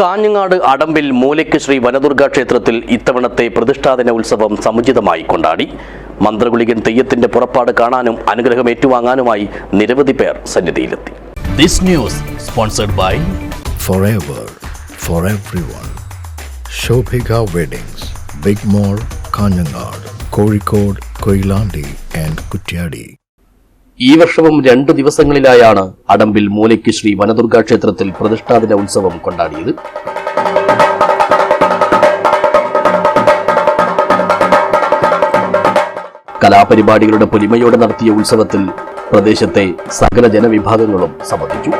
കാഞ്ഞങ്ങാട് അടമ്പിൽ മൂലയ്ക്ക് ശ്രീ വനദുർഗാ ക്ഷേത്രത്തിൽ ഇത്തവണത്തെ പ്രതിഷ്ഠാദിന ഉത്സവം സമുചിതമായി കൊണ്ടാടി മന്ത്രഗുളികൻ തെയ്യത്തിന്റെ പുറപ്പാട് കാണാനും അനുഗ്രഹം ഏറ്റുവാങ്ങാനുമായി നിരവധി പേർ സന്നിധിയിലെത്തി This news sponsored by forever for everyone. Shobhika Weddings, Big Mall, Kanyanad, Kozhikode, Koilandi and Kutyadi. ഈ വർഷവും രണ്ടു ദിവസങ്ങളിലായാണ് അടമ്പിൽ മൂലയ്ക്ക് ശ്രീ വനദുർഗാ ക്ഷേത്രത്തിൽ പ്രതിഷ്ഠാദിന ഉത്സവം കൊണ്ടാടിയത്. കലാപരിപാടികളുടെ പൊലിമയോടെ നടത്തിയ ഉത്സവത്തിൽ പ്രദേശത്തെ സകല ജനവിഭാഗങ്ങളും സംബന്ധിച്ചു.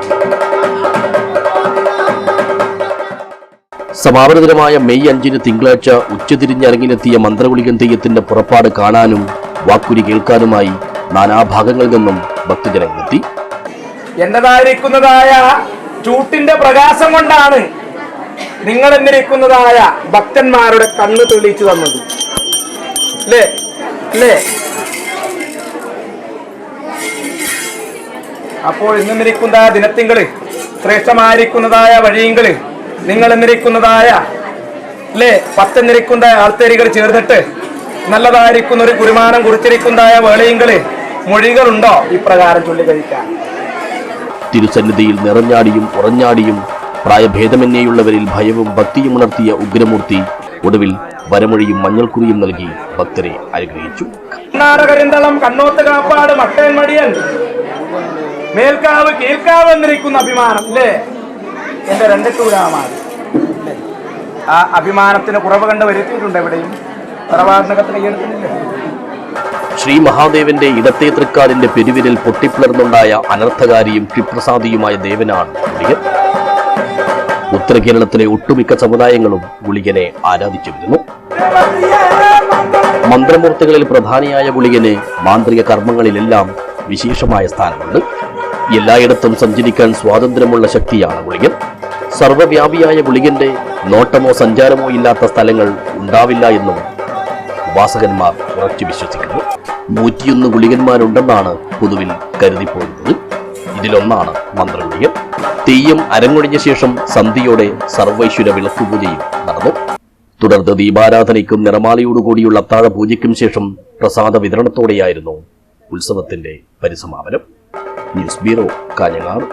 സമാപന ദിനമായ മെയ് അഞ്ചിന് തിങ്കളാഴ്ച ഉച്ചതിരിഞ്ഞിറങ്ങിലെത്തിയ മന്ത്രഗുളികൻ തെയ്യത്തിന്റെ പുറപ്പാട് കാണാനും വാക്കുരി കേൾക്കാനുമായി നാനാഭാഗങ്ങളിൽ നിന്നും ഭക്തജനങ്ങളെത്തി എന്റേതായിരിക്കുന്നതായ ചൂട്ടിന്റെ പ്രകാശം കൊണ്ടാണ് നിങ്ങൾ എന്നിരിക്കുന്നതായ ഭക്തന്മാരുടെ കണ്ണ് തെളിയിച്ചു തന്നത്. അല്ലേ അല്ലേ അപ്പോൾ ഇന്നിരിക്കുന്ന ദിനത്തിങ്കൾ ശ്രേഷ്ഠമായിരിക്കുന്നതായ വഴിയങ്കൾ നിങ്ങൾ എന്നിരിക്കുന്നതായ അല്ലേ പത്തെന്നിരിക്കുന്ന ആൾത്തേരികൾ ചേർന്നിട്ട് നല്ലതായിരിക്കുന്ന ഒരു കുരുമാനം കുറിച്ചിരിക്കുന്നതായ വേളയങ്കൾ മൊഴികളുണ്ടോ? ഇപ്രകാരം ചൊല്ലിക്കഴിക്കാൻ തിരുസന്നിധിയിൽ നിറഞ്ഞാടിയും ഉറഞ്ഞാടിയും പ്രായഭേദമന്യേയുള്ളവരിൽ ഭയവും ഭക്തിയും ഉണർത്തിയ ഉഗ്രമൂർത്തി ഒടുവിൽ വരമൊഴിയും മഞ്ഞൾക്കുറിയും നൽകി ഭക്തരെ അനുഗ്രഹിച്ചു. കർണാടകരിന്തളം കണ്ണോത്ത് കാപ്പാട് മട്ടൻ മടിയൻ. മേൽക്കാവ് കീഴ്ക്കാവ് എന്നിരിക്കുന്ന അഭിമാനം അല്ലേ? എന്റെ രണ്ട് ചൂരാമാണ് ആ അഭിമാനത്തിന് കുറവ് കണ്ട് വരുത്തിയിട്ടുണ്ട് എവിടെയും. തറവാടിനകത്തിന് എടുക്കുന്നില്ലേ ശ്രീ മഹാദേവന്റെ ഇടത്തെ തൃക്കാലിന്റെ പെരുവിരൽ പൊട്ടിപ്പിളർന്നുണ്ടായ അനർത്ഥകാരിയും ക്ഷിപ്രസാദിയുമായ ദേവനാണ് ഗുളികൻ ഉത്തര കേരളത്തിലെ ഒട്ടുമിക്ക സമുദായങ്ങളും ഗുളികനെ ആരാധിച്ചു വരുന്നു. മന്ത്രമൂർത്തികളിൽ പ്രധാനിയായ ഗുളികന് മാന്ത്രിക കർമ്മങ്ങളിലെല്ലാം വിശേഷമായ സ്ഥാനമുണ്ട്. എല്ലായിടത്തും സഞ്ചരിക്കാൻ സ്വാതന്ത്ര്യമുള്ള ശക്തിയാണ് ഗുളികൻ. സർവവ്യാപിയായ ഗുളികന്റെ നോട്ടമോ സഞ്ചാരമോ ഇല്ലാത്ത സ്ഥലങ്ങൾ ഉണ്ടാവില്ല എന്നും ഉപാസകന്മാർ ഉറച്ചു വിശ്വസിക്കുന്നു. നൂറ്റിയൊന്ന് ഗുളികന്മാരുണ്ടെന്നാണ് പൊതുവിൽ കരുതിപ്പോരുന്നത്. ഇതിലൊന്നാണ് മന്ത്രഗുളികൻ. തെയ്യം അരങ്ങൊഴിഞ്ഞ ശേഷം സന്ധ്യയോടെ സർവൈശ്വര വിളക്കുപൂജയും നടന്നു. തുടർന്ന് ദീപാരാധനയ്ക്കും നിറമാലയോടുകൂടിയുള്ള അത്താഴ പൂജയ്ക്കും ശേഷം പ്രസാദ വിതരണത്തോടെയായിരുന്നു ഉത്സവത്തിന്റെ പരിസമാപനം. News bureau Kanhangad.